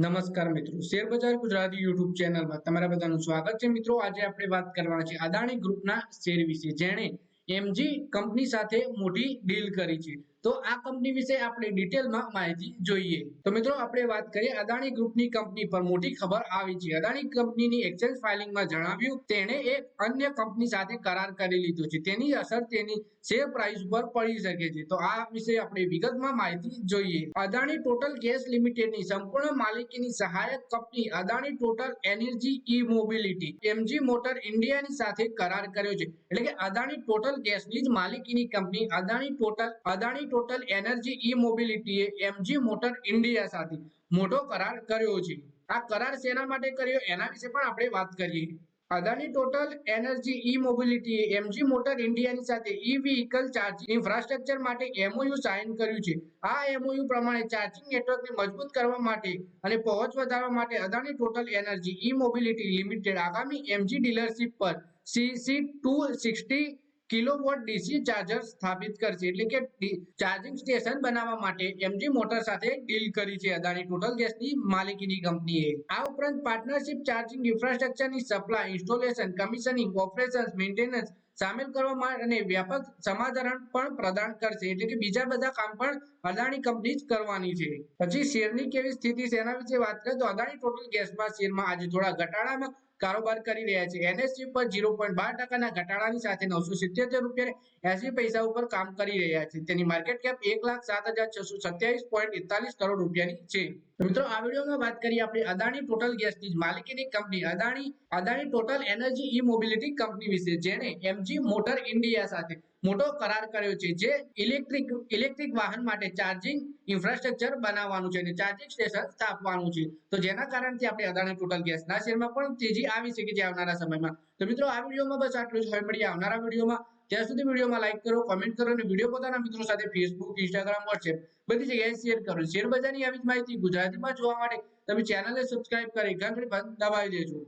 નમસ્કાર મિત્રો. શેર બજાર ગુજરાતી યુટ્યુબ ચેનલમાં તમારા બધાનું સ્વાગત છે. મિત્રો, આજે આપણે વાત કરવાના છે અદાણી ગ્રુપના શેર વિશે. જેણે એમજી કંપની સાથે મોટી ડીલ કરી છે. તો આ કંપની વિશે આપણે ડિટેલમાં માહિતી જોઈએ. તો મિત્રો, આપણે વાત કરીએ અદાણી ગ્રુપની કંપની પર. મોટી ખબર આવી છે. અદાણી કંપનીની એક્સચેન્જ ફાઇલિંગમાં જણાવ્યું, તેણે એક અન્ય કંપની સાથે કરાર કરી લીધો છે. તેની અસર તેની શેર પ્રાઇસ પર પડી શકે છે. તો આ વિશે આપણે વિગતમાં માહિતી જોઈએ. અદાણી ટોટલ ગેસ લિમિટેડની સંપૂર્ણ માલિકીની સહાયક company Adani total energy e mobility MG motor ઇન્ડિયાની સાથે કરાર કર્યો છે. એટલે કે અદાણી ટોટલ ગેસની જ માલિકીની company Adani total Adani total energy e મોબિલિટીએ MG motor India સાથે મોટો કરાર કર્યો છે. આ કરાર શેના માટે કર્યો? એના વિશે પણ આપણે વાત કરીએ. અદાની ટોટલ એનર્જી ઈ મોબિલિટીએ એમજી મોટર ઇન્ડિયાની સાથે ઈ વ્હીકલ ચાર્જિંગ ઇન્ફ્રાસ્ટ્રક્ચર માટે એમઓયુ સાઇન કર્યું છે. આ એમઓયુ પ્રમાણે ચાર્જિંગ નેટવર્કને મજબૂત કરવા માટે અને પહોંચ વધારવા માટે Adani total energy e mobility limited આગામી એમજી ડીલરશીપ પર CC to sixty kilowatt DC charger સ્થાપિત કરશે. એટલે કે ચાર્જિંગ સ્ટેશન બનાવવા માટે એમજી મોટર સાથે ડીલ કરી છે અદાણી ટોટલ ગેસની માલિકીની કંપનીએ. આ ઉપરાંત partnership charging ઇન્ફ્રાસ્ટ્રક્ચરની supply installation commissioning operations maintenance સામેલ કરવામાં અને વ્યાપક સમાધાન પણ પ્રદાન કરશે. એટલે કે બીજા બધા કામ પણ અદાણી કંપની જ કરવાની છે. પછી શેરની કેવી સ્થિતિ છે? એના વિશે વાત કરીએ તો અદાણી ટોટલ ગેસમાં શેરમાં આજે થોડા ઘટાડામાં કારોબાર કરી રહ્યા છે. એનએસસી પર ઝીરો પોઈન્ટ બાર ટકાના ઘટાડાની સાથે નવસો સિત્યોતેર રૂપિયા એસી પૈસા ઉપર કામ કરી રહ્યા છે. તેની માર્કેટ કેપ એક લાખ સાત હજાર છસો સત્યાવીસ પોઈન્ટ એકતાલીસ કરોડ રૂપિયાની છે. મિત્રો, આ વિડીયોમાં વાત કરીએ આપણે અદાણી ટોટલ ગેસની માલિકીની company Adani Adani total energy e mobility company વિશે જેને એમજી મોટર ઇન્ડિયા સાથે મોટો કરાર કર્યો છે. જે ઇલેક્ટ્રિક ઇલેક્ટ્રિક વાહન માટે ચાર્જિંગ ઇન્ફ્રાસ્ટ્રક્ચર બનાવવાનું છે અને ચાર્જિંગ સ્ટેશન સ્થાપવાનું છે. તો જેના કારણથી આપણે અદાણી ટોટલ ગેસના શેરમાં પણ તેજી આવી શકે છે આવનારા સમયમાં. તો મિત્રો, આ વિડીયોમાં બસ આટલું જ. હવે મળીએ આવનારા વિડીયોમાં. ત્યાં સુધી વિડીયોમાં લાઈક કરો કોમેન્ટ કરો અને વીડિયો પોતાના મિત્રો સાથે ફેસબુક ઇન્સ્ટાગ્રામ વોટ્સએપ બધી જગ્યાએ શેર કરો. શેર બજારની આવી જ માહિતી ગુજરાતીમાં જોવા માટે તમે ચેનલને સબસ્ક્રાઇબ કરી ઘંટડી દબાવી દેજો.